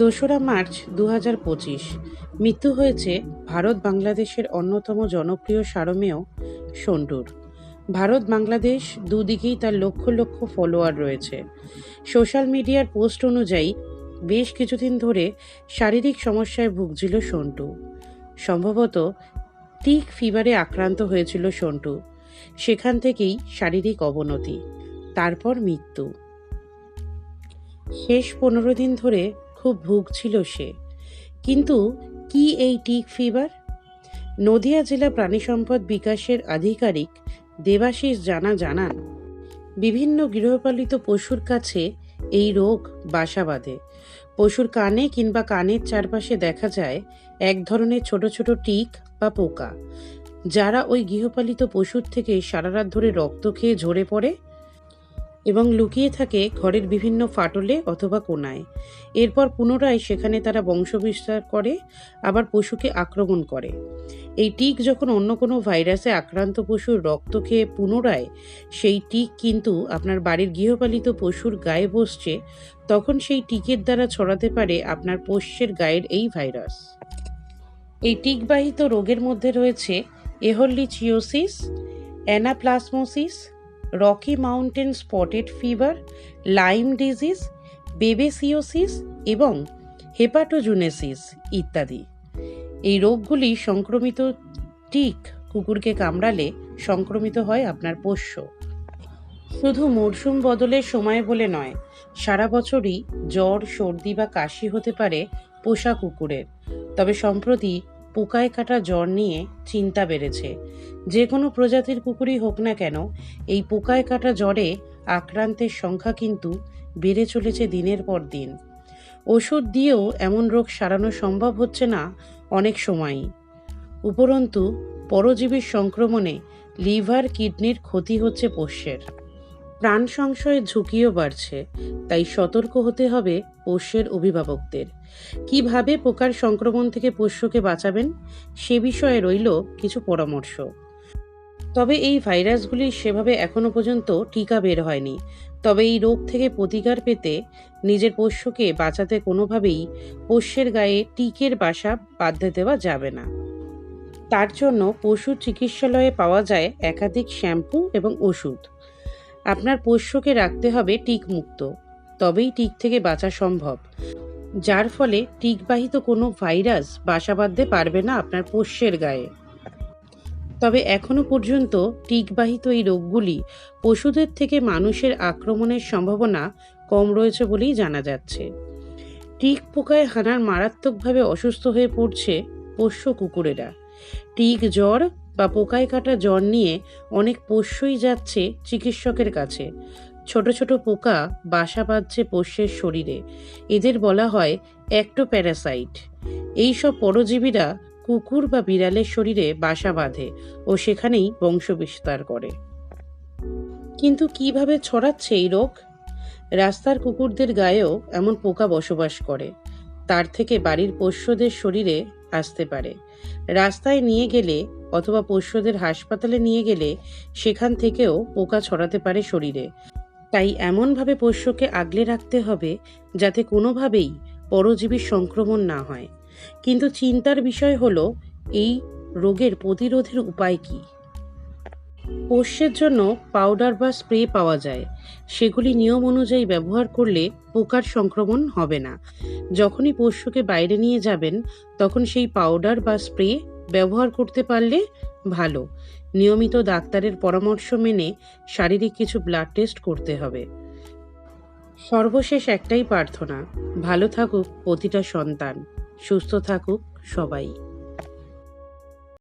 দোসরা মার্চ দু হাজার পঁচিশ। মৃত্যু হয়েছে ভারত বাংলাদেশের অন্যতম জনপ্রিয় সারমেয়, সন্টুর। ভারত বাংলাদেশ দুদিকেই তার লক্ষ লক্ষ ফলোয়ার রয়েছে। সোশ্যাল মিডিয়ার পোস্ট অনুযায়ী, বেশ কিছুদিন ধরে শারীরিক সমস্যায় ভুগছিল সন্টু। সম্ভবত টিক ফিভারে আক্রান্ত হয়েছিল সন্টু। সেখান থেকেই শারীরিক অবনতি, তারপর মৃত্যু। শেষ পনেরো দিন ধরে খুব ভুগছিল সে। কিন্তু কি এই টিক ফিভার? নদিয়া জেলা প্রাণী সম্পদ বিকাশের আধিকারিক দেবাশিস জানা জানান, বিভিন্ন গৃহপালিত পশুর কাছে এই রোগ বাসা বাঁধে। পশুর কানে কিংবা কানের চারপাশে দেখা যায় এক ধরনের ছোট ছোট টিক বা পোকা, যারা ওই গৃহপালিত পশুর থেকে সারা রাত ধরে রক্ত খেয়ে ঝরে পড়ে এবং লুকিয়ে থাকে ঘরের বিভিন্ন ফাটলে অথবা কোনায় এরপর পুনরায় সেখানে তারা বংশবিস্তার করে, আবার পশুকে আক্রমণ করে। এই টিক যখন অন্য কোনো ভাইরাসে আক্রান্ত পশুর রক্ত খেয়ে পুনরায় সেই টিক কিন্তু আপনার বাড়ির গৃহপালিত পশুর গায়ে বসছে, তখন সেই টিকের দ্বারা ছড়াতে পারে আপনার পোষ্যের গায়ের এই ভাইরাস। এই টিকবাহিত রোগের মধ্যে রয়েছে ehrlichiosis, anaplasmosis Rocky Mountain spotted fever, Lyme disease, babesiosis এবং হেপাটোজুনেসিস ইত্যাদি। এই রোগগুলি সংক্রমিত টিক কুকুরকে কামড়ালে সংক্রমিত হয় আপনার পোষ্য। শুধু মরশুম বদলের সময় বলে নয়, সারা বছরই জ্বর, সর্দি বা কাশি হতে পারে পোষা কুকুরের। তবে সম্প্রতি পোকায় কাটা জ্বর নিয়ে চিন্তা বেড়েছে। যে কোনো প্রজাতির কুকুরই হোক না কেন, এই পোকায় কাটা জ্বরে আক্রান্তের সংখ্যা কিন্তু বেড়ে চলেছে দিনের পর দিন। ওষুধ দিয়েও এমন রোগ সারানো সম্ভব হচ্ছে না অনেক সময়ই। উপরন্তু, পরজীবীর সংক্রমণে লিভার কিডনির ক্ষতি হচ্ছে পোষ্যের। প্রাণ সংশয়ের ঝুঁকিও বাড়ছে, তাই সতর্ক হতে হবে পোষ্যের অভিভাবকদের। কীভাবে পোকার সংক্রমণ থেকে পোষ্যকে বাঁচাবেন? সে বিষয়ে রইল কিছু পরামর্শ। তবে এই ভাইরাসগুলির সেভাবে এখনও পর্যন্ত টিকা বের হয়নি। তবে এই রোগ থেকে প্রতিকার পেতে নিজের পোষ্যকে বাঁচাতে কোনোভাবেই পোষ্যের গায়ে টিকের বাসা বাঁধতে দেওয়া যাবে না। তার জন্য পশু চিকিৎসালয়ে পাওয়া যায় একাধিক শ্যাম্পু এবং ওষুধ। আপনার পোষ্যকে রাখতে হবে টিক মুক্ত তবেই টিক থেকে বাঁচা সম্ভব। যার ফলে টিকবাহিত কোনো ভাইরাস বাসা বাঁধতে পারবে না আপনার পোষ্যের গায়ে। তবে এখনও পর্যন্ত টিকবাহিত এই রোগগুলি পশুদের থেকে মানুষের আক্রমণের সম্ভাবনা কম রয়েছে বলেই জানা যাচ্ছে। টিক পোকায় হানার মারাত্মকভাবে অসুস্থ হয়ে পড়ছে পোষ্য কুকুরেরা। টিক জ্বর বা পোকায় কাটা জ্বর নিয়ে অনেক পোষ্যই যাচ্ছে চিকিৎসকের কাছে। ছোট পোকা বাসা বাঁধছে পোষ্যের শরীরে। এদের বলা হয় অ্যাক্টোপ্যারাসাইট এইসব পরজীবীরা কুকুর বা বিড়ালের শরীরে বাসা বাঁধে ও সেখানেই বংশবিস্তার করে। কিন্তু কীভাবে ছড়াচ্ছে এই রোগ? রাস্তার কুকুরদের গায়েও এমন পোকা বসবাস করে। তার থেকে বাড়ির পোষ্যদের শরীরে আসতে পারে। রাস্তায় নিয়ে গেলে অথবা পোষ্যদের হাসপাতালে নিয়ে গেলে সেখান থেকেও পোকা ছড়াতে পারে শরীরে। তাই এমনভাবে পোষ্যকে আগলে রাখতে হবে যাতে কোনোভাবেই পরজীবীর সংক্রমণ না হয়। কিন্তু চিন্তার বিষয় হলো, এই রোগের প্রতিরোধের উপায় কী? পোষ্যের জন্য পাউডার বা স্প্রে পাওয়া যায়। সেগুলি নিয়ম অনুযায়ী ব্যবহার করলে পোকার সংক্রমণ হবে না। যখনই পোষ্যকে বাইরে নিয়ে যাবেন, তখন সেই পাউডার বা স্প্রে ব্যবহার করতে পারলে ভালো। নিয়মিত ডাক্তারের পরামর্শ মেনে শারীরিক কিছু ব্লাড টেস্ট করতে হবে। সর্বশেষ একটাই প্রার্থনা, ভালো থাকুক প্রতিটা সন্তান, সুস্থ থাকুক সবাই।